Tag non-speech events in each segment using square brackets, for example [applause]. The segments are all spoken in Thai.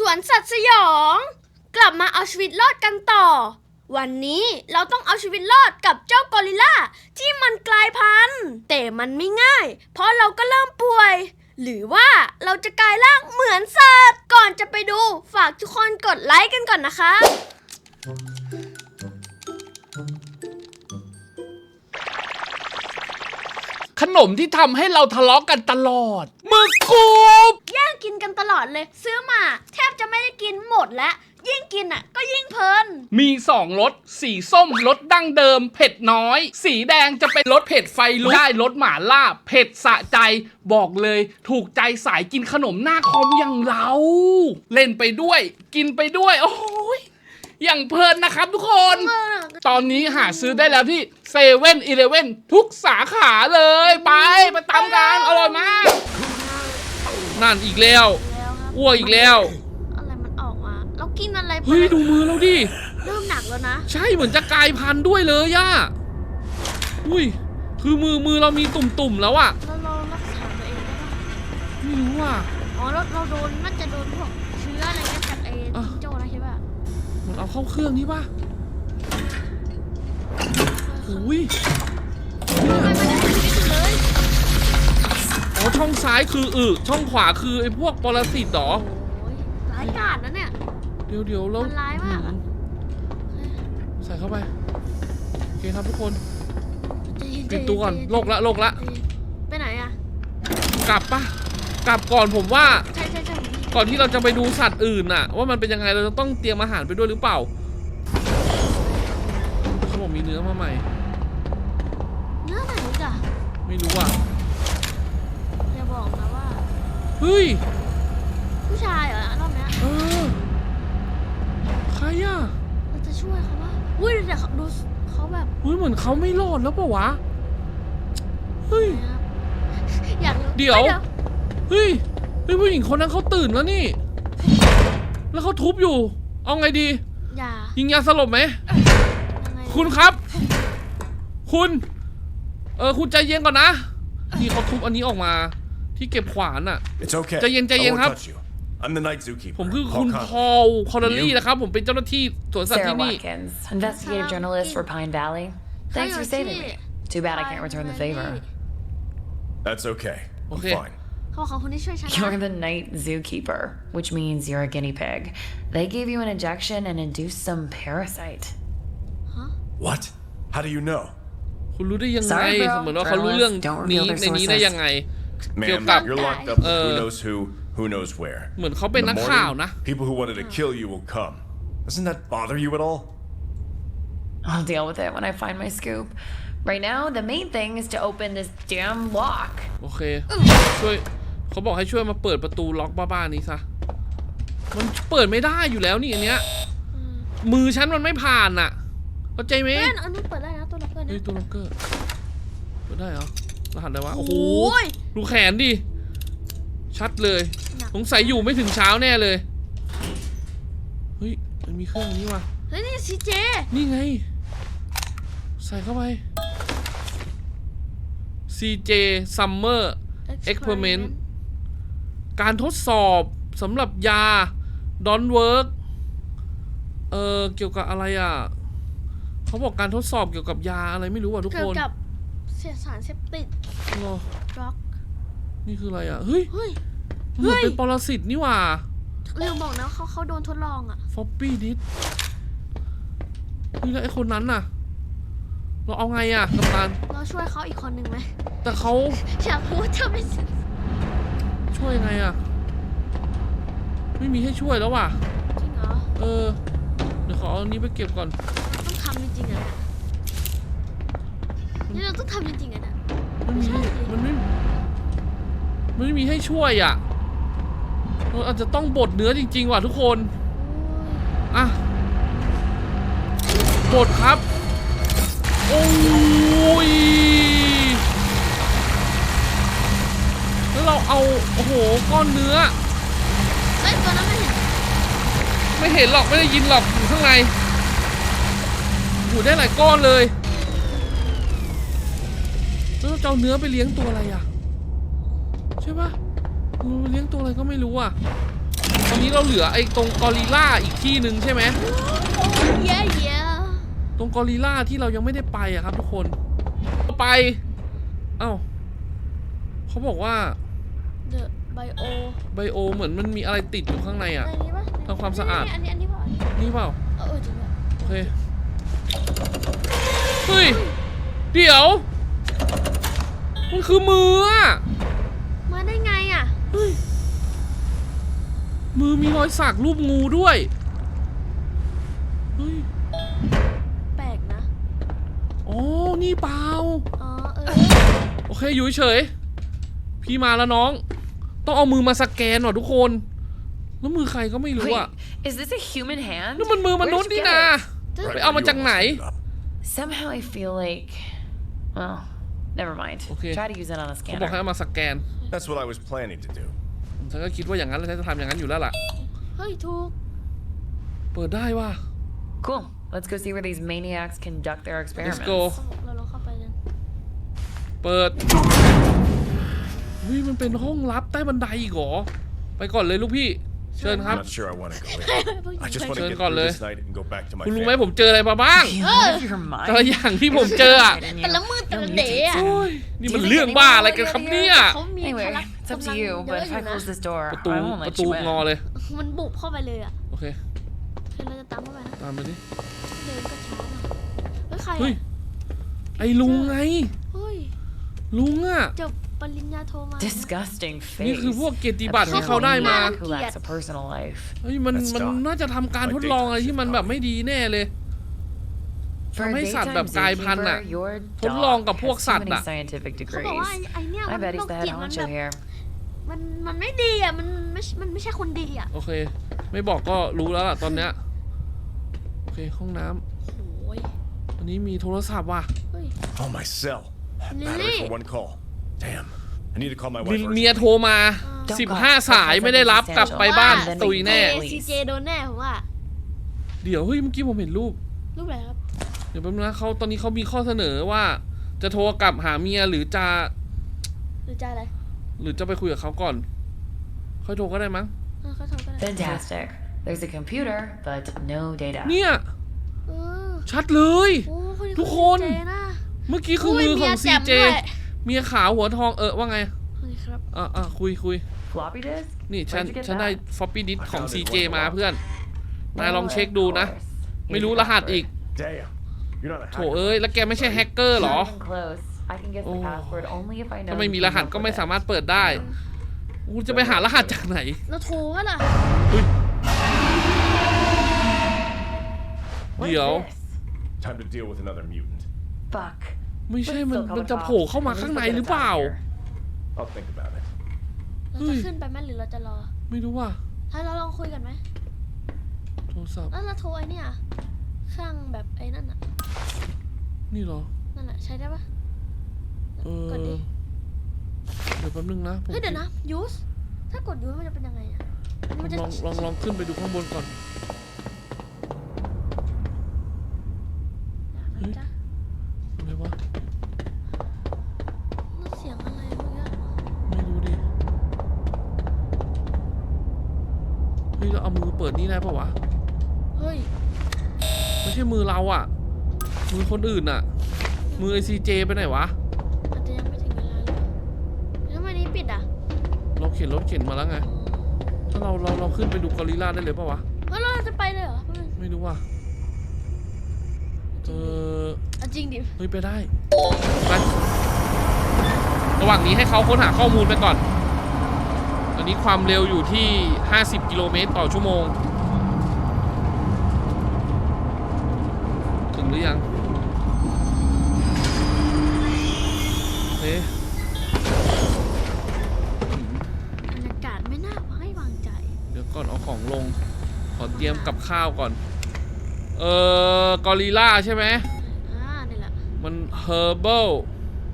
สวนสัตว์สยอง กลับมาเอาชีวิตรอดกันต่อ วันนี้เราต้องเอาชีวิตรอดกับเจ้ากอริลลาที่มันกลายพันธุ์แต่มันไม่ง่าย เพราะเราก็เริ่มป่วย หรือว่าเราจะกลายร่างเหมือนสัตว์ ก่อนจะไปดูฝากทุกคนกดไลค์กันก่อนนะคะ ขนมที่ทำให้เราทะเลาะกันตลอดหมึกกรุบ กินกันตลอดเลย ซื้อมาแทบจะไม่ได้กินหมดแล้ว ยิ่งกินอะ ก็ยิ่งเพลิน มีสองรสสีส้มรสดั้งเดิม เผ็ดน้อย สีแดงจะเป็นรสเผ็ดไฟลุกได้รสหม่าล่า เผ็ดสะใจบอกเลย ถูกใจสายกินขนมหน้าคอมอย่างเรา เล่นไปด้วย กินไปด้วย โอ้ยอย่างเพลินนะครับทุกคน ตอนนี้หาซื้อได้แล้วที่เซเว่นอีเลเว่นทุกสาขาเลย ไปไปตามกันอร่อยมาก นั่นอีกแล้วแล้วครับอ้วกอีกแล้วอะไรมันออกมา เรากินอะไรไปเฮ้ยดูมือเราดิเริ่มหนักแล้วนะ ใช่เหมือนจะกลายพันธุ์ด้วยเลยย่าอุ้ยคือมือมือเรามีตุ่มๆแล้วอะแล้วเรารักษาตัวเองได้ปะไม่รู้อะ อ๋อเราเราโดนน่าจะโดนพวกเชื้ออะไรเงี้ยจากไอ้อะ จิงโจ้นะใช่ป่ะมันเอาเข้าเครื่องนี่ป่ะอุ้ยไม่ไม่ได้ไม่ได้เลย อ๋อช่องซ้ายคืออึช่องขวาคือไอ้พวกปรสิตเหรอโอ้ยร้ายกาจนะเนี่ย เดี๋ยวเดี๋ยวแล้วมันร้ายมากอะ ใส่เข้าไปโอเคครับทุกคนใจเย็นปิดตัวก่อนใจเย็โลกละโลกละใจเย็นไปไหนอะกลับปะกลับก่อนผมว่า ใช่ใช่ใช่ก่อนที่เราจะไปดูสัตว์อื่นน่ะ ว่ามันเป็นยังไงเราจะต้องเตรียมอาหารไปด้วยหรือเปล่าเขาบอกมีเนื้อมาใหม่ เนื้อไหนอีกอะไม่รู้อะ อย่าบอกนะว่า เฮ้ย ผู้ชายเหรอรอบเนี้ยเออ ใครอะเราจะช่วยเขาปะอุ้ยแต่เขาดูเขาแบบเฮ้ยเหมือนเขาไม่รอดแล้วปะวะ เฮ้ย นะครับอยากรู้เดี๋ยว อ้เฮ้ย เฮ้ยผู้หญิงคนนั้นเขาตื่นแล้วนี่ แล้วเขาทุบอยู่ เอาไงดี อย่ายิงยาสลบไหม ยังไงคุณครับ คุณ เออ คุณใจเย็นก่อนนะ นี่เขาทุบอันนี้ออกมา ที่เก็บขวานอะ It's okay. ใจเย็นใจเย็น I won't ครับ touch you. I'm the night zookeeper. ผมคือ Paul คุณ Connor. พอลคอร์ลี่ You? นะครับ ผมเป็นเจ้าหน้าที่สวนสัตว์ Sarah ที่นี่ Watkins, investigative journalist for Pine Valley. Thanks for saving me. Too bad I can't return the favor. That's okay. I'm Okay. fine. เขาบอกเขาคนที่ช่วยฉัน You're นะ the night zookeeper, which means you're a guinea pig. They gave you an injection and induced some parasite. What? How do you know? คุณรู้ได้ยังไง Sorry, bro. เหมือนว่าเขารู้เรื่อง Journalists don't นี้ reveal their ในนี้ได้ sources. ยังไง Ma'am, Phil you're locked up with Uh, who knows who, who knows where. เหมือนเขาเป็น In นัก the ข่าว morning, นะ people who wanted to kill you will come. Doesn't that bother you at all? I'll deal with it when I find my scoop. Right now, the main thing is to open this damn lock. โอเค ช่วยเขาบอกให้ช่วยมาเปิดประตูล็อกบ้าๆนี้ซะ มันเปิดไม่ได้อยู่แล้วนี่อันเนี้ย มือฉันมันไม่ผ่านอะ เข้าใจไหมเพื่อนอันนี้เปิดได้นะตัวล็อกเกอร์เฮ้ยนะตัวล็อกเกอร์เปิดได้เหรอ รหัสอะไรวะ โอ้โหโอ้ยดูแขนดิ ชัดเลย หนักสงสัยอยู่ไม่ถึงเช้าแน่เลย เฮ้ย มันมีเครื่องนี้ว่ะ เฮ้ยนี่ซีเจ นี่ไง ใส่เข้าไป CJ Summer Experiment การทดสอบสำหรับยา Don't Work เออเกี่ยวกับอะไรอะ เขาบอกการทดสอบเกี่ยวกับยาอะไรไม่รู้อะทุกเกี่ยควนกับ เศษสารเสพติดรอร็อกนี่คืออะไรอะ เฮ้ยเฮ้ยเหมือนเฮ้ย เป็นปรสิตนี่หว่าเร็วบอกนะเขาเขาโดนทดลองอะ ฟอปปี้ดิสนี่แล้วไอ้คนนั้นน่ะ เราเอาไงอะกัปตัน เราช่วยเขาอีกคนหนึ่งไหมแต่เขาอยากรู้ว่าจะเป็นจริงช่วยยังไงอะ ไม่มีให้ช่วยแล้วว่ะเหรอเออ เดี๋ยวขอเอาอันนี้ไปเก็บก่อนเราต้องทำจริงๆอะเนี่ยนี่เราต้องทำจริงๆอะเนี่ยมันมีให้ไม่ใช่ดิมันไม่มันไม่มีให้ช่วยอะเราอาจจะต้องบดเนื้อจริง ๆ ว่ะทุกคนอะบดครับ โอ้ยแล้วเราเอา โอ้โห ก้อนเนื้อ เฮ้ยตัวนั้นไม่เห็นไม่เห็นหรอก ไม่ได้ยินหรอกอยู่ข้างในโอ้โหได้หลายก้อนเลย แล้วเราจะเอาเนื้อไปเลี้ยงตัวอะไรอะ ใช่ปะเราไปเลี้ยงตัวอะไรก็ไม่รู้อะ ตอนนี้เราเหลือไอ้ตรงกอริลล่าอีกที่หนึ่งใช่ไหมเย้เย้ตรงกอริลล่าที่เรายังไม่ได้ไปอะครับทุกคน ไป เอ้าเขาบอกว่าเดอะไบโอไบโอเหมือนมันมีอะไรติดอยู่ข้างในอะอะไรนี้ปะทำความสะอาดอันนี้อันนี้เปล่านี่เปล่าเออจริงด้วยโอเค เฮ้ย เดี๋ยว มันคือมืออะมาได้ไงอะเฮ้ยมือมีรอยสักรูปงูด้วยเฮ้ยแปลกนะ อ๋อนี่เปล่า อ๋อเออโอเคอยู่เฉยพี่มาแล้วน้อง ต้องเอามือมาสแกนหน่อยทุกคน แล้วมือใครก็ไม่รู้ Wait, อะ is this a human hand? นั่นมันมือมนุษย์ Where'd นี่ you นา get it? ไปเอามาจากไหน Somehow I feel like. Well, never mind. Okay. Try to use it on a เขาบอกให้ scanner. เอามาสแกน That's what I was planning to do. ฉันก็คิดว่าอย่างนั้นแล้วฉันจะทำอย่างนั้นอยู่แล้วล่ะ เฮ้ยถูก เปิดได้ว่ะ Cool. Let's go see where these maniacs conduct their experiments. go. เราลองเข้าไปเลยเปิดวิมันเป็นห้องลับใต้บันไดอีกเหรอ ไปก่อนเลยลูกพี่ เชิญครับ I'm not sure I want to go in. I just want to Turn get con through เลย this night and go back to my คุณรู้ไหม family. ผมเจออะไรมาบ้าง You out of your mind? แต่ละอย่างที่ผมเจออะแต่ละมือแต่ละเด๋อะโอ้ยนี่มันเรื่องบ้าอะไรกันครับเนี่ยเขามีพ Anyway, ลัง it's up กำลั to ง you, เย but อะอ if ยู่ I นะ close this door, ประตู I won't ประ let ตู you งอ in. เลย มันบุกเข้าไปเลยอะโอเคคือเราจะตามเข้าไปนะ ตามไปดิ เดินก็ช้าหน่อยเฮ้ยใครเฮ้ย อะไอ้ลุงไง เฮ้ยลุงอะจบ ปริญญาโทมา Disgusting นี่ face. คือพวกเกียรติบัตรที่เขาได้มา Who lacks a personal life. เฮ้ยมัน Let's มัน stop. น่าจะทำการทดลองอะไรที่มันแบบไม่ดีแน่เลย For a ทำให้สัตว์แบบ daytime กลายพันธุ์อะ zookeeper, your ทดลอง dog กับพวก has สั too ตว์ many อะ scientific เขาบอกว่า degrees. ไอ้ไอเนี้ย I มัน bet โร he's ค the จิ head ตมัน honcho แบบ here. มันมันไม่ดีอะมันไม่มันไม่ใช่คนดีอะโอเค ไม่บอกก็รู้แล้วล่ะตอนเนี้ยโอเคห้องน้ำโอ้ยอันนี้มีโทรศัพท์ว่ะ เฮ้ย Oh, my cell. Lily. Battery for one call. Damn. I need to call my มี wife. urgently. เมียโทรมา Don't 15 สายไม่ได้รับกลับไปบ้านว่าตุยแน่ ซีเจโดนแน่ผมว่าเดี๋ยวเฮ้ยเมื่อกี้ผมเห็นรูป รูปอะไรครับ เดี๋ยวแป๊บนึงนะเขาตอนนี้เขามีข้อเสนอว่า จะโทรกลับหาเมียหรือจะหรือจะอะไรหรือจะไปคุยกับเขาก่อน ค่อยโทรก็ได้มั้ง เออเขาโทรก็ได้ Fantastic. There's a computer, but no data. เนี่ย เออชัดเลย โอ้คนนี้ทุกคนเจนะ เมื่อกี้คือมือของย CJ แจ่มด้วย เมียขาวหัวทองเออว่าไงสวัสดีครับ อะอะคุยคุย Floppy disk? นี่ฉัน Where'd you get ฉันได้ that? ฟอปปี้ดิสของ I found it CJ one มา block. เพื่อน นายลอง Oh, เช็ค of ดูนะ course. ไม่ Here's รู้ your รหัส password. อีก Damn. You're not a โถ hacker. เอ้ย แล้วแกไม่ใช่แฮกเกอร์เหรอ Not even close. I can guess the Oh. password only if I know. ถ้าไม่มี you ร came หัส up ก็ with ไม่ it. สามารถเปิดได้กูจะไปหารหัสจากไหน แล้วโทรก็ล่ะ What is เดี๋ยว this? Time to deal with another mutant. Fuck. ไม่ใช่ Let's มัน still call มัน the จะ cops. โผล่เข้ามา At least ข้างใน they'll get หรือ us เปล่า out of here. I'll think about it. เราเฮ้จะย ขึ้นไปไหมหรือเราจะรอ ไม่รู้ว่าถ้าเราลองคุยกันไหมโทรศัพท์แล้วเราโทรไอ้เนี่ยข้างแบบไอ้นั่นอะนี่เหรอ นั่นแหละใช้ได้ปะเออ กดดิเดี๋ยวแป๊บนึงนะผมเฮ้ยเดี๋ยวนะยูสถ้ากดยูสมันจะเป็นยังไงอะมันจะลองลองลองขึ้นไปดูข้างบนก่อนมันจะ อะไรวะ นั่นเสียงอะไรเมื่อกี้ ไม่รู้ดิ เฮ้ยเราเอามือเปิดนี่ได้ปะวะ เฮ้ย ไม่ใช่มือเราอะมือคนอื่นอะมือไอซีเจไปไหนวะ อาจจะยังไม่ถึงเวลาเลยแล้วทำไมนี้ปิดอะเราเข็นรถเข็นมาแล้วไง ถ้าเราเราเราขึ้นไปดูกอริลลาได้เลยปะวะแล้วเราจะไปเลยเหรอไม่รู้ว่ะ เอออะจริงดิเฮ้ยไปได้ไประหว่างนี้ให้เขาค้นหาข้อมูลไปก่อนต อนนี้ความเร็วอยู่ที่ 50 กิโลเมตรต่อชั่วโมง ถึงหรือยังเอ๊ะบรรยากาศไม่น่าไว้วางใจ เดี๋ยวก่อนเอาของลง ขอเตรียมกับข้าวก่อน เออกอริลลาใช่ไหม อ่านี่แหละ มัน herbal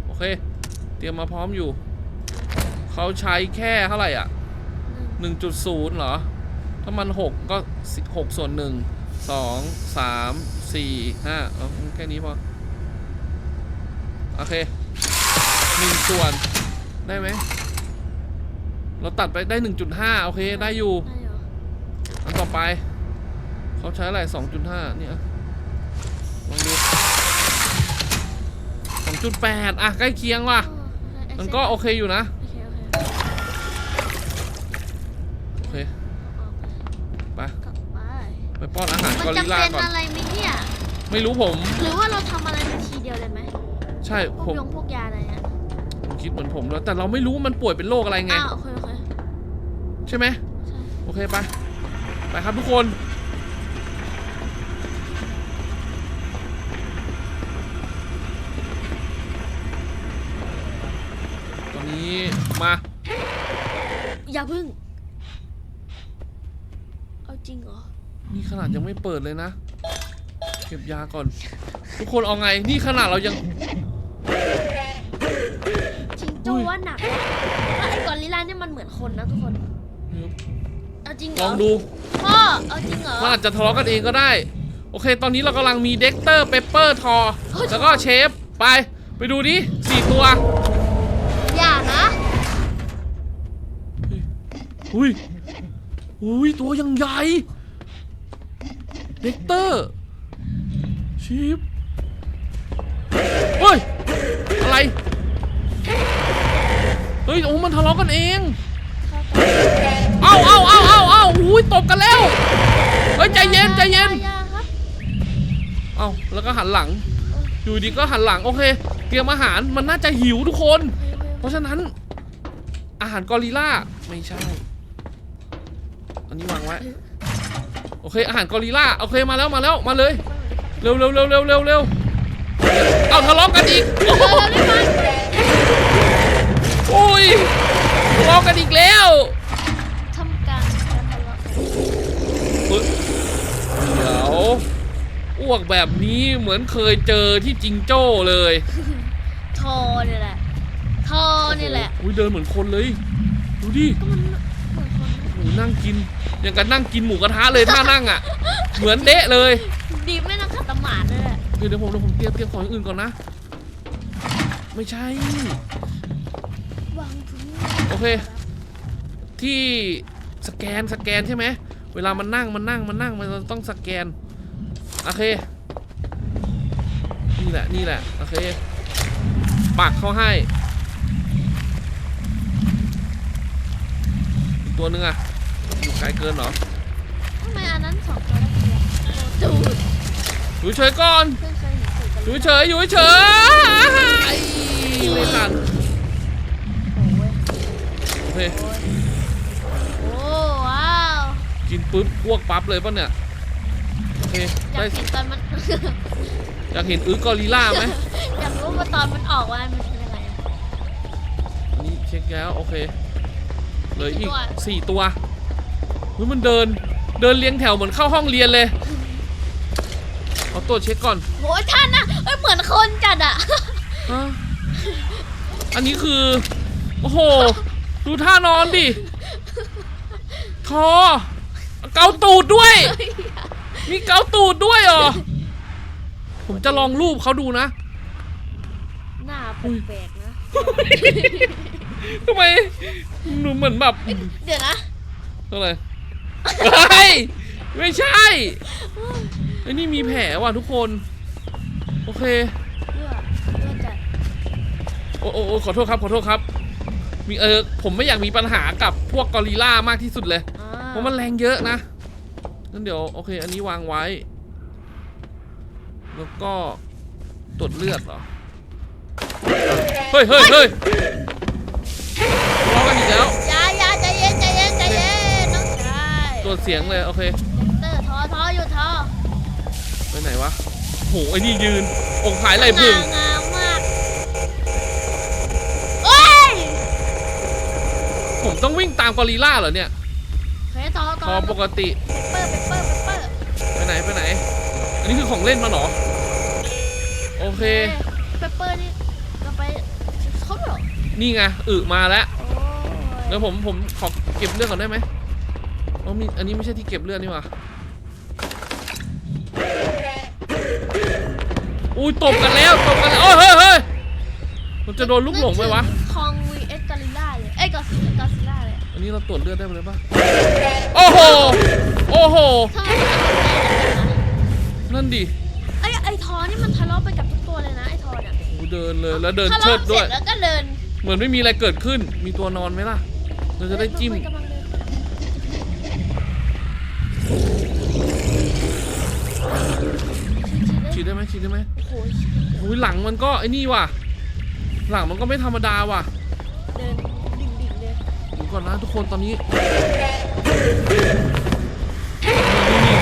โอเค เตรียมมาพร้อมอยู่ เขาใช้แค่เท่าไหร่อะ1.0เหรอ ถ้ามัน6ก็6ส่วน1 2 3 4 5เอาแค่นี้พอ โอเค1ส่วนได้ไหม เราตัดไปได้1.5โอเค ได้อยู่ได้เหรออันต่อไป เขาใช้อะไร2.5เนี่ยลองดู2.8อะ ใกล้เคียงว่ะ มันก็โอเคอยู่นะ ไปป้อนอาหารมันกอจะริลลาเป็นก่อน อะไรไหมเนี่ย ไม่รู้ผม หรือว่าเราทำอะไรมันทีเดียวเลยไหมใช่พวผกมยงพวกยาอะไรเนี่ยผมคิดเหมือนผมแล้วแต่เราไม่รู้ว่ามันป่วยเป็นโรคอะไรไง อ้าวโอเคโอเค ใช่ไหมใช่ โอเคไปไปครับทุกคน ตอนนี้มาอย่าพึ่ง เอาจริงเหรอ นี่ขนาดยังไม่เปิดเลยนะ เก็บยาก่อน ทุกคนเอาไง นี่ขนาดเรายังจริงโจ้ว่าหนักแล้วไอ้กอริลลาเนี่ยมันเหมือนคนนะทุกคน เอาจริงเหรลอองดู พ่อเอาจริงเหรอ มันอาจจะทะเลาะกันเองก็ได้ โอเค ตอนนี้เรากำลังมีเด็กเตอร์เปเปอร์ทอ เฮ้ย แล้วก็เชฟ ไป ไปดูดิสี่ตัว อย่านะอุ้ย อุ้ย ตัวยังใหญ่ เด็กเตอร์ชิปเฮ้ย อะไร เฮ้ย โอ้ มันทะเลาะกันเอง เอาเอาเอาเอาเอาอุ้ยตบกันแล้ว เฮ้ย ใจเย็น ใจเย็น เอาแล้วก็หันหลัง อยู่ดีก็หันหลัง โอเค เตรียมอาหาร มันน่าจะหิวทุกคน เพราะฉะนั้น อาหารกอริล่า ไม่ใช่ อันนี้วางไว้ อเคอาหารกอริลล่าโอเคมาแล้วมาแล้วมาเลย เร็วเร็วเร็วเร็วเร็วเร็วเอาทะเลาะกันอีกโอ้โหโอ้ยทะเลาะกันอีกแล้วทำการการทะเลาะเฮ้ยเดี๋ยวอ้วกแบบนี้เหมือนเคยเจอที่จิงโจ้เลยทอเนี่ยแหละทอเนี่ยแหละอุ้ยเดินเหมือนคนเลย ดูดิก็มัน นคนโอ้โหนั่งกินอย่างกับนั่งกินหมูกระทะเลยท่านั่งอะ เหมือนเดะเลยดีไม่นั่งขัดตะหมาดเลยแหละเดี๋ยวเดี๋ยวผมเดี๋ยวผมเตรียมเตรียมของอย่างอื่นก่อนนะ ไม่ใช่ วางถุงโอเค ที่สแกนสแกนใช่ไหมเวลามันนั่งมันนั่งมันนั่งมันต้องสแกนโอเค นี่แหละนี่แหละโอเคปักเขาให้ อีกตัวหนึงอะอยู่ ไกลเกินเหรอทำไมอันนั้นสองตัวได้เดียวตูดอยู่เฉยก่อน เพิ่งเคยเห็นตูดกันอยู่เฉยอยู่เฉยไม่ทันโอ้ยโอเคโอ้ว้าวกินปุ๊บพวกปั๊บเลยป่ะเนี่ยโอเคอยาได้กเห็นตอนมัน อยากเห็นอึกอริลล่าไหมอยากรู้ว่าตอนมันออกว่ามันเป็นยังไงอะอันนี้เช็คแล้วโอเคเหลืออีกกี่ตัวสี่ตัว เฮ้ยมันเดินเดินเลี้ยงแถวเหมือนเข้าห้องเรียนเลยเอาตัวจเช็คก่อนโหท่านนะเอ้ยเหมือนคนจัดอะฮะอันนี้คือ โอ้โห ดูท่านอนดิทอเกาตูดด้วย มีเกาตูดด้วยเหรอ ผมจะลองรูปเขาดูนะ หน้าแปลกๆนะทำไมหนูเหมือนแบบ เดี๋ยวนะเท่าไหร่ เฮ้ยไม่ใช่ไอ้นี่มีแผลว่ะทุกคน โอเคเลือดเลือดจัดโอ้โอ้โอ้ขอโทษครับ ขอโทษครับ มีเออผมไม่อยากมีปัญหากับพวกกอริลล่ามากที่สุดเลย อ่าเพราะมันแรงเยอะนะงั้นเดี๋ยวโอเค อันนี้วางไว้ แล้วก็ตรวจเลือดเหรอ เฮ้ยเฮ้ยเฮ้ยร้องกันอีกแล้ว ตรวจเสียงเลย โอเคเตอร์ทอทออยู่ทอไปไหนวะโหไอ้นี่ยืนองค์ขายไหลพึ่งงามงามมากเอ้ยผมต้องวิ่งตามกอริลล่าเหรอเนี่ยเฮ้ยทอทพออปกติเปเปอร์เปเปอร์เปเปอร์ไปไหนไปไหน อันนี้คือของเล่นมาเหรอโอเค เปเปอร์นี่ก็ไปเขาเหรอนี่ไงอึมาแล้วโอ้ยเดี๋ยวผมผมขอเก็บเลือดก่อนได้ไหม อ๋อมีอันนี้ไม่ใช่ที่เก็บเลือดนี่หว่าอุ้ยตบกันแล้วตบกันแล้วโอ้ยเฮ้ยเฮ้ยมันจะโดนลูกหลงไหมวะนึกถึคอง vs กอริลล่าเลยเอ้ยกอซิกอซิลล่าเลยอันนี้เราตรวจเลือดได้ไหมเลยปะโอ้โห โอ้โห ทำไมมันแปลกจังนะนั่นดิไอ้ไอ้ทอนี่มันทะเลาะไปกับทุกตัวเลยนะไอ้ทอเนี่ยโอ้เดินเลยแล้วเดินทะเชิเลาะดเสด้ร็วยจแล้วก็เดินเหมือนไม่มีอะไรเกิดขึ้น มีตัวนอนไหมล่ะ เราจะได้จิ้มนกำลังเดิน ฉีดได้ไหมฉีดได้ไหมโอ้โหโอ้ยหลังมันก็ไอ้นี่ว่ะ หลังมันก็ไม่ธรรมดาว่ะเดินดิ่งดิ่งๆเลยดูก่อนนะทุกคนตอนนี้ นี่นี่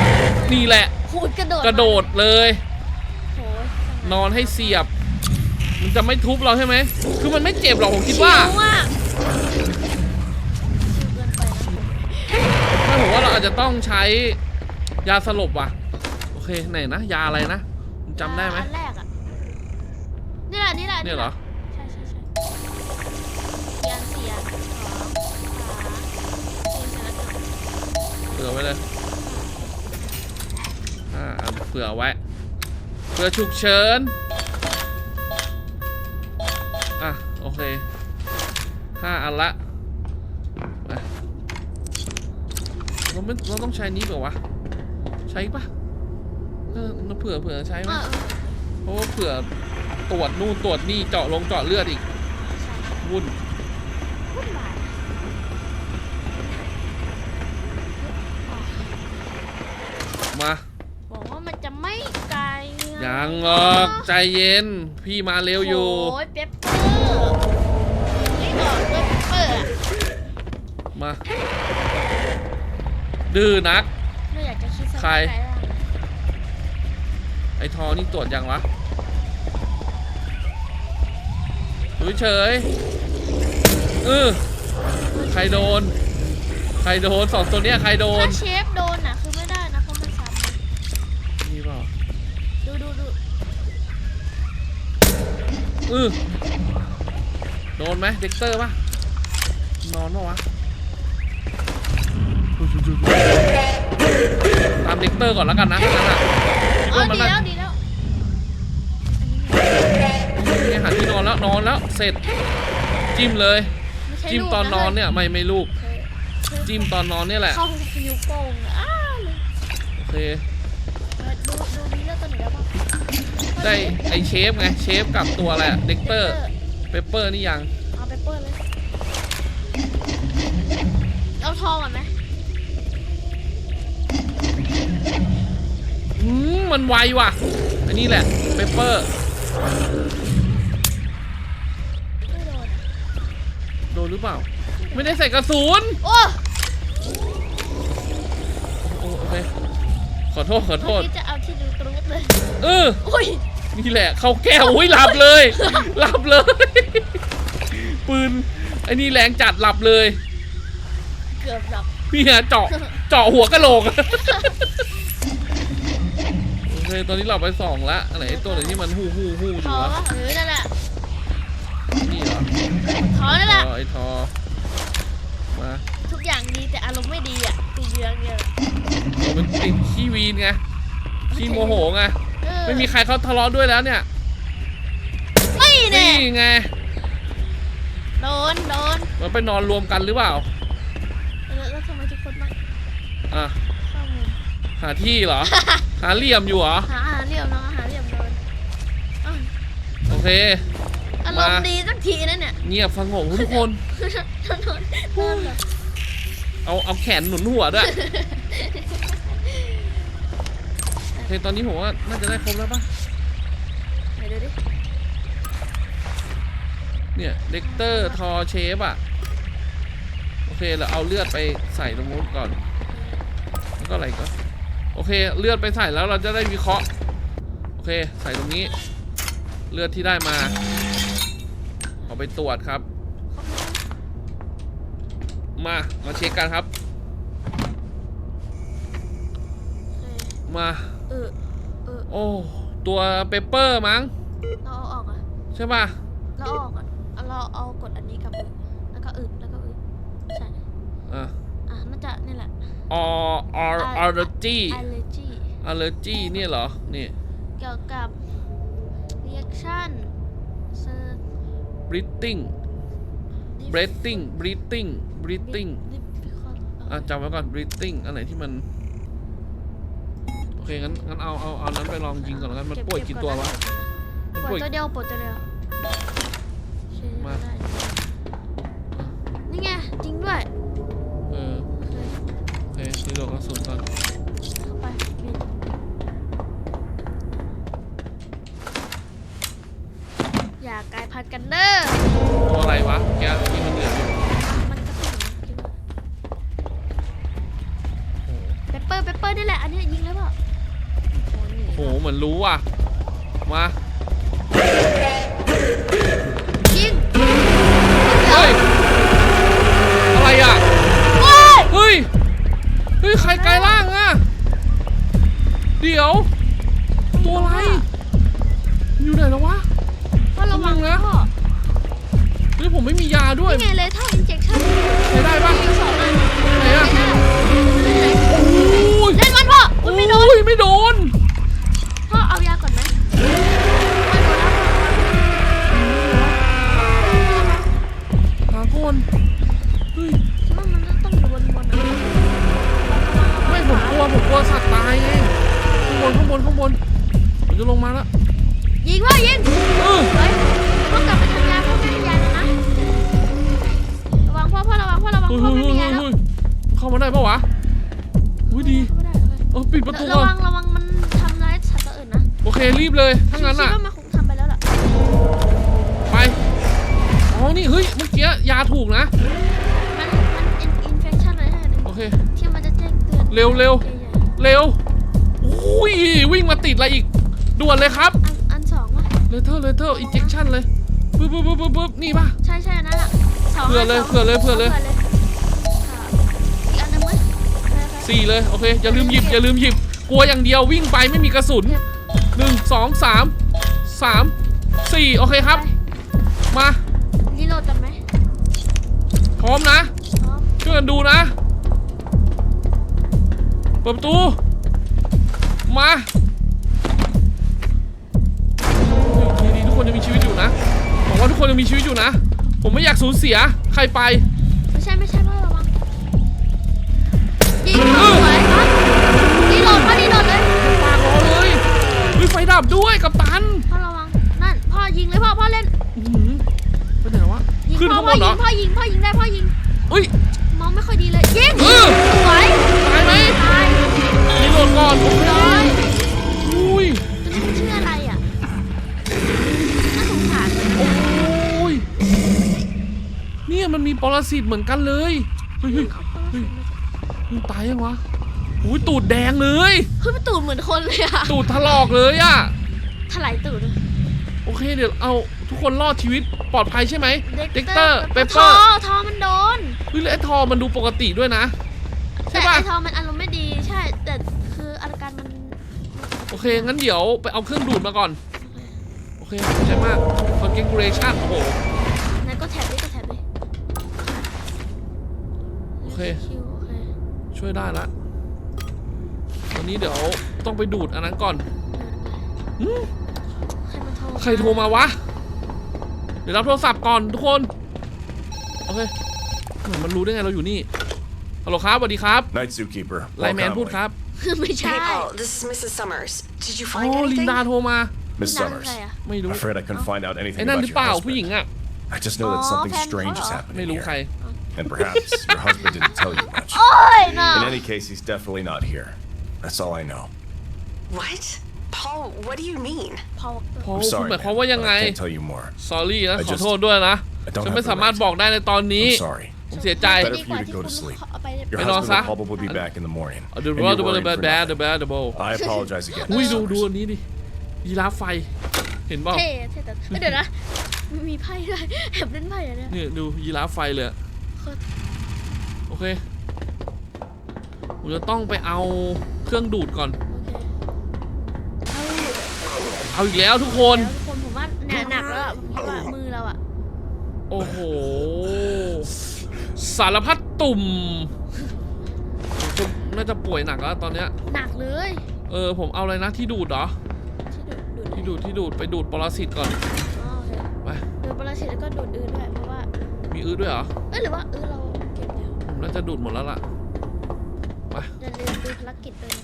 นี่แหละโหดกระโดดกระโดดเลยโหยนอนให้เสียบ มันจะไม่ทุบเราใช่ไหม คือมันไม่เจ็บหรอกผมคิดว่า ชิวอะ ไม่ผมว่าเราอาจจะต้องใช้ยาสลบว่ะ โอเคไหนนะ ยาอะไรนะคุณจำได้ไหมอันแรกอะนี่แหละนี่แหละเนี่ยเหรอ ใช่ใช่ใช่ยันเสียงสองสามสี่ห้าหกเผื่อไว้เลยอ่าเอาเผื่อไว้เผื่อฉุกเฉินอะโอเคห้าอันละไป เราไม่เราต้องใช้นี้เปล่าวะ ใช้ปะเออเราเผื่อเผื่อใช้ไหมเออเพราะว่าเผื่อตรวจนู่นตรวจนี่เจาะลงเจาะเลือดอีกใช่วุ่นวุ่นวายมาบอกว่ามันจะไม่ไกลอะยังหรอกใจเย็น พี่มาเร็วอยู่โอ้ยเปปเปอร์นี่บอกด้วยเปปเปอร์อะมา ดื้อนักไม่อยากจะคิดสักใครไกลอะไอ้ทอนี่ตรวจยังวะดูเฉยเออใครโดน ใครโดนสองตัวเนี้ยใครโดน ถ้าเชฟโดนน่ะคือไม่ได้นะเพราะมันซ้ำนี่เปล่าดูดูดูเออโดนไหมเด็กเตอร์ปะนอนปะวะ ตามเด็กเตอร์ก่อนแล้วกันนะงั้นอะอ๋อมันดีน่าแล้วดีแล้วนี่หาที่นอนแล้วนอนแล้วเสร็จจิ้มเลย ไม่ใช่จิ้มลูกตอนนอนเนี่ยไม่ไม่ลูกเฮ้ยเฮ้ยจิ้มตอนนอนเนี่ยแหละเข้าฟิวโป่งอ้าวเลยโอเคเออดูดูมีเลือดตัวไหนแล้วบ้างได้ไอเชฟไงเชฟกับตัวอะไรอะเด็กเตอร์เปเปอร์นี่ยังเอาเปปเปอร์เลย เอาทองก่อนไหม อืมมันไวว่ะ อันนี้แหละเปเปอร์ไม่โดนอะโดนหรือเปล่า ไม่ได้ใส่กระสุนโอ้โอ้โอเคขอโทษขอโทเมื่อษกี้จะเอาที่ดูตรุดเลยเออโอ้ยนี่แหละเข้าแก้วอุ้ยหลับเลยหลับเลย ปืนไอ้นี่แรงจัดหลับเลยเกือบหลับนี่ฮะเจาะเจาะหัวกะโหลกโอ เคตอนนี้เราไปสองละอะไรไอ้ตัวไหนที่มันฮู้ฮู้ฮู้อทยู่อวะปะเออนั่นแหละนี่เหรอทอนั่นแหละอ๋อไอ้ทอมาทุกอย่างดีแต่อารมณ์ไม่ดีอะตีเยืองเดียวโอ้เป็นติดขี้วีนไงขี้โมโหไงเออไม่มีใครเขาทะเลาะด้วยแล้วเนี่ยไม่แน่นี่ไงโดนโดนมันไปนอนรวมกันหรือเปล่าแล้วแล้วทำไมทุกคนต้องอะเข้ามุมหาที่เหรอ หาเหลี่ยมอยู่เหรอ หาอาหารเหลี่ยมน้องอาหารเหลี่ยมโดนอ้าวโอเค อารมณ์ดีสักทีนะเนี่ยเงียบสงบทุกคนโดนโดนโดนแบบเอาเอาแขนหนุนหัวด้วยโอเคตอนนี้ผมว่าน่าจะได้ครบแล้วปะไหนดูดิเนี่ยเด็กเตอร์ทอเชฟอะโอเคเราเอาเลือดไปใส่ตรงนู้นก่อนแล้วก็อะไรก็ โอเค เลือดไปใส่แล้วเราจะได้วิเคราะห์ โอเค ใส่ตรงนี้ เลือดที่ได้มา เอาไปตรวจครับ มา มาเช็คกันครับ มา เออเออโอ้ ตัวเปเปอร์มั้ง เราเอาออกอะใช่ป่ะ เราเอาออกอะเอาเราเอากดอันนี้กับอึแล้วก็อึแล้วก็อึใช่ อะ อะน่าจะนี่แหละ ออออร์จี allergy อ l ลเลอร์จีเนี่ยเหรอ นี่ เกี่ยวกับ reaction เซอร์ breathing breathing breathing breathing รีบรีบเข้าอะจำไว้ก่อน breathing อันไหนที่มัน โอเค งั้น งั้นเอา เอา เอา นั้นไปลองยิงก่อนแล้วกัน มันป่วยกี่ตัววะมันป่ป่ววยยตัวเดียวป่วยตัวเดียวใช่มาได้นี่ไง จริงด้วย นี่โดนกระสุนก่อนเข้าไปบินอย่ากลายพันธุ์กันเด้อตัวอะไรวะแกที่มันเหลืออยู่มันกระสุนเปปเปอร์เปปเปอร์นี่แหละ อันนี้ยิงเลยเปล่าโอ้โหหนีโหเหมือนรู้ว่ะ มา ยใครกลายร่างอะ เดี๋ยวตัวอะไร อยู่ไหนแล้ววะพ่อระวังระวังนะพ่อเฮ้ยผมไม่มียาด้วย นี่ไงเลยถ้าอินเจคชั่นใช้ได้ปะยิงสองอันไหนอะโอ้ยโอ้ยเล่นมันพ่ออุ้ยไม่โดนโอ้ยไม่โดน มจะลงมาแล้วยิงว่ายิงเออเฮ้ยพ่อกลับไปทำยาพ่อไม่มียาแล้วนะระวังพ่อพ่อระวังพ่อระวังเฮ้ยพ่อเฮ้ยไม่เฮ้มียยาแล้วเฮ้ยเข้ามาได้ปะวะอุ้ยดีเข้าไม่ได้เลยเออปิดประตูระก่อวันงระวังมันทำร้ายสัตว์ตัวอื่นนะโอเครีบเลยถ้างั้นคิดอะว่ามันคงทำไปแล้วล่ะไป อ๋อ นี่เฮ้ย เมื่อกี้ยาถูกนะ มันมันอินอินเฟคชั่นอะไรให้หนึ่งโอเค ที่มันจะแจ้งเตือนเร็วเร็ว ใหญ่เร็ว อุ้ย วิ่งมาติดอะไรอีก ด่วนเลยครับๆอันอันสองวะเลเทอร์เลเทอร์อินเจคชั่นเลยปึ๊บปึ๊บปึ๊บปึ๊บปึ๊บนี่ป่ะ ใช่ใช่อันนั่นแหละสองเผื่อเลยสงเผื่อเลยเผื่อเลย ค่ะอีกอันหนึงมั้ยไปไปสี่เลยโอเคอย่าลืมหยิบอย่าลืมหยิบกลัวอย่างเดียววิ่งไปไม่มีกระสุนหนึ่งสองสามสามสี่โอเคครับ มารีโหลดกันไหมพร้อมนะพร้อมช่วยกันดูนะเปิดประตูมา ชีวิตอยู่นะหวังว่าทุกคนยังมีชีวิตอยู่นะ ผมไม่อยากสูญเสียใครไป ไม่ใช่ไม่ใช่พ่อระวังยิงเออสวยครับรีโหลดพ่อรีโหลดเลยปากรอเลยเฮ้ยไฟดับด้วยกับตันพ่อระวังนั่นพ่อยิงเลยพ่อพ่อเล่นอื้อหือไปไหนวะยิงขึ้นพ่อข้างบพ่อนเหรยิองพ่อยิงพ่อยิงได้พ่อยิงเฮ้ย มองไม่ค่อยดีเลยยิงเออ ปรสิตเหมือนกันเลยเฮ้ยเฮ้ยเฮ้ยมันตายยังวะอุ้ยตูดแดงเลย เฮ้ยมันตูดเหมือนคนเลยอะตูดถลอกเลยอะถลายตูดเลย โอเคเดี๋ยวเอาทุกคนรอดชีวิตปลอดภัยใช่ไหมเด็กเตอร์เปเปทออร์ทอมันโดนเฮ้ยแล้วไอ้ทอมันดูปกติด้วยนะ ใช่แต่ปะ ไอทอมันอารมณ์ไม่ดีใช่ แต่คืออาการมันโอเค งั้นเดี๋ยวไปเอาเครื่องดูดมาก่อน โอเคขอบใจมาก configuration โอ้โห นั่นก็แท็บดิก็แท็บดิ โอ เคคิวโอเคช่วยได้ละตอนนี้เดี๋ยวต้องไปดูดอันนั้นก่อนหืมใครมันโทรใครโทรมาวะ เดี๋ยวรับโทรศัพท์ก่อนทุกคน โอเคเหมือนมันรู้ได้ไงเราอยู่นี่ฮัลโหลครับสวัสดีครับ Night Zookeeper. ไลน์แมน Welcome. พูดครับ ไม่ใช่ Hey, Paul, this is Mrs. Summers. Did you อ๋อ find ลิน anything? ดาโทรมา Miss นี่นาง Summers. ใครอะ ไม่รู้ I'm afraid I couldn't find out ไอ้ anything นั่น about หรือ your เปล่า husband. ผู้หญิงอะ I just know that Oh, something fan strange is photo. happening ไม่รู้ใคร here. And perhaps your husband didn't tell you much. [laughs] โอ้ยน่ะ In any case, he's definitely not here. That's all I know. What? Paul, what do you mean? พอ พอ I'm คุณ sorry, หมายความ man, ว่า but ยังไง I can't tell you more. sorry นะ I ขอ just- โทษด้วยนะ I don't ฉัน have ไม่ the สามารถ right. บอกได้ในตอนนี้ I'm sorry. ผมเสียใจ Better ดี for กว่า you to ที่ go คุณ to sleep. เอาไป Your Hey, husband Nosa. will probably be back in the morning. เอาเด And บ you're เดบ worried แบ for ดแบด nothing. แบดเบล I apologize again. อุ้ย Miss ดู Summers. ดูอันนี้ดิยีราฟไฟ เห็นเปล่า เท่เท่แต่เอ้ยเดี๋ยวนะมีไพ่ด้วยแอบเล่นไพ่อะเนี่ย เนี่ยดูยีราฟไฟเลยอะ [laughs] โคตรโอเค ผมจะต้องไปเอาเครื่องดูดก่อนโอเคเอาอีกแล้วทุกคน แล้วทุกคนผมว่าเนี่ยหนักแล้วอะผมว่ามือเราอะโอ้โห สารพัดตุ่มผมน่าจะป่วยหนักแล้วตอนเนี้ย หนักเลยเออ ผมเอาอะไรนะที่ดูดเหรอ ที่ดูดดูดที่ดูดที่ดูดไปดูดปรสิตก่อนอ๋อโอเคไปดูดปรสิตแล้วก็ดูดอื่นด้วยเพราะว่า มีอื้อด้วยเหรอเอ้ยหรือว่าเออเราเก็บแล้วผมน่าจะดูดหมดแล้วล่ะไปอย่าลืมดูภารกิจด้วยนะ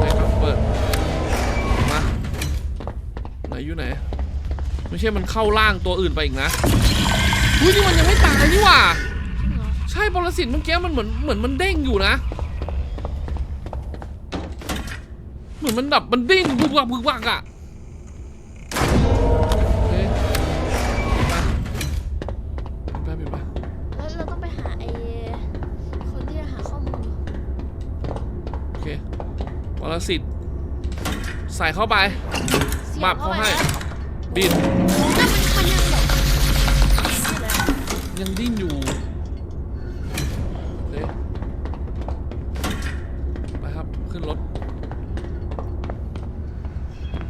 ไหนครับเปิดมาไหนอยู่ไหน ไม่ใช่มันเข้าร่างตัวอื่นไปอีกนะอุ้ยนี่มันยังไม่ตายนี่หว่า จริงเหรอใช่ปรสิตเมื่อกี้มันเหมือนเหมือนมันเด้งอยู่นะ เหมือนมันแบบมันดิ้นบุกบักบุกบักอะ ปรสิตใส่เข้าไปเสียบมาบเขาให้ไปนะบินแล้วมันมันยังแบบนี่เลยยังดิ้นอยู่โอเคไปครับ ขึ้นรถ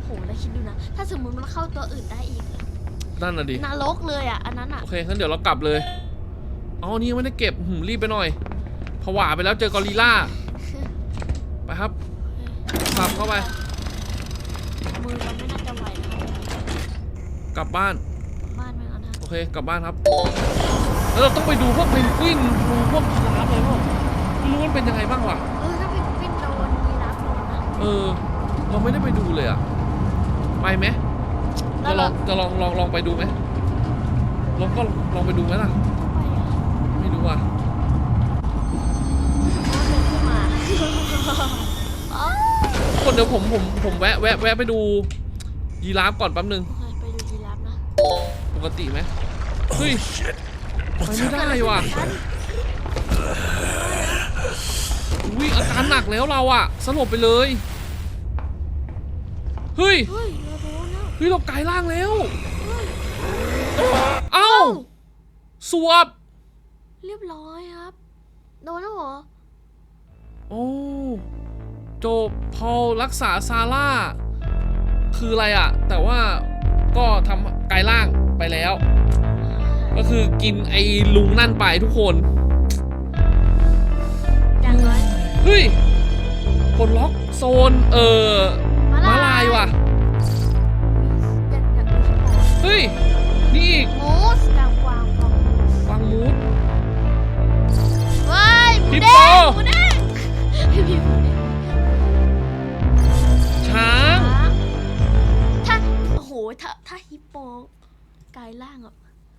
โหแล้วคิดดูนะ ถ้าสมมติมันเข้าตัวอื่นได้อีกอะนั่นน่ะดิ นรกเลยอะ อันนั้นอะ โอเคงั้นเดี๋ยวเรากลับเลยอ๋อนี่ยังไม่ได้เก็บหืมรีบไปหน่อยผวาไปแล้วเจอกอริลล่า ไปครับ สับเข้าไป มือเราไม่น่าจะไหวนะกลับบ้าน บ้านไม่เอานะโอเค กลับบ้านครับ แล้วเราต้องไปดูพวกเพนกวิน ดูพวกยีราฟเลยเปล่าไม่รู้มันเป็นยังไงบ้างวะเออถ้าเป็นเป็นโดนยีราฟโดนนะเออ เราไม่ได้ไปดูเลยอะไปไหมแล้จะวลเราองจะลองลองลองไปดูไหมลองก็ลองไปดูไหมล่ะไปอะไม่รู้อะ คนเดี๋ยวผมผมผมแวะแวะแวะไปดูยีราฟก่อนแป๊บนึงโอเคไปดูยีราฟนะปกติไหมเฮ้ยไปไม่ได้ว่ะอุ้ยอาการหนักแล้วเราอะสลบไปเลย เฮ้ย เฮ้ยเราโดนแล้วเฮ้ยเรากลายร่างแล้ว เอ้าสวบเรียบร้อยครับ โดนแล้วเหรอ โอ้ โจพอลรักษาซาร่า คืออะไรอะแต่ว่าก็ทำกลายร่างไปแล้ว ก็คือกินไอ้ลุงนั่นไปทุกคนอย่างน้อยเฮ้ยปลดล็อกโซน เออม้าลายว่ะอยากอยากดูสปอร์ตเฮ้ย นี่อีกมูสกางกวางกวางมูสฟังมูดเฮ้ยหมูฮิปเด้โปงหมูเด้งพี่พี่หมูเด้ง ช้าง ถ้า โอ้โห ถ้า ถ้าฮิปโปกลายร่างอะ